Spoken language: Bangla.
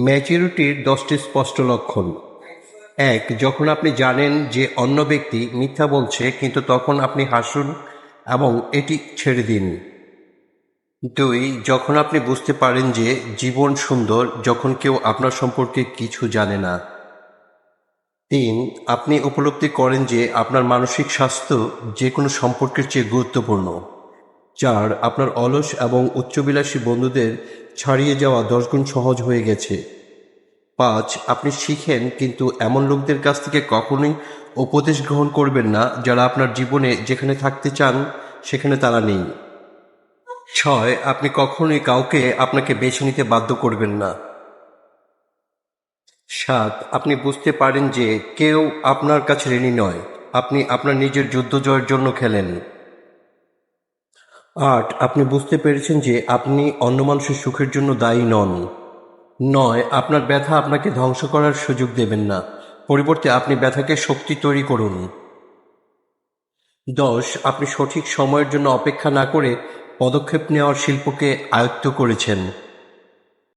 ম্যাচুরিটির দশটি স্পষ্ট লক্ষণ। এক, যখন আপনি জানেন যে অন্য ব্যক্তি মিথ্যা বলছে, কিন্তু তখন আপনি হাসুন এবং এটি ছেড়ে দিন। দুই, যখন আপনি বুঝতে পারেন যে জীবন সুন্দর, যখন কেউ আপনার সম্পর্কে কিছু জানে না। তিন, আপনি উপলব্ধি করেন যে আপনার মানসিক স্বাস্থ্য যে কোনো সম্পর্কের চেয়ে গুরুত্বপূর্ণ। চার আপনার অলস এবং উচ্চবিলাসী বন্ধুদের ছাড়িয়ে যাওয়া দশগুণ সহজ হয়ে গেছে। পাঁচ, আপনি শিখেন, কিন্তু এমন লোকদের কাছ থেকে কখনোই উপদেশ গ্রহণ করবেন না যারা আপনার জীবনে যেখানে থাকতে চান, সেখানে তারা নেই। ছয়, আপনি কখনোই কাউকে আপনাকে বেছে নিতে বাধ্য করবেন না। সাত, আপনি বুঝতে পারেন যে কেউ আপনার কাছে ঋণী নয়। আপনি আপনার নিজের যুদ্ধ জয়ের জন্য খেলেন। আট, আপনি বুঝতে পেরেছেন যে আপনি অন্য মানুষের সুখের জন্য দায়ী নন। নয়, আপনার ব্যথা আপনাকে ধ্বংস করার সুযোগ দেবেন না। পরিবর্তে আপনি ব্যথাকে শক্তি তৈরি করুন। দশ, আপনি সঠিক সময়ের জন্য অপেক্ষা না করে পদক্ষেপ নেওয়ার শিল্পকে আয়ত্ত করেছেন।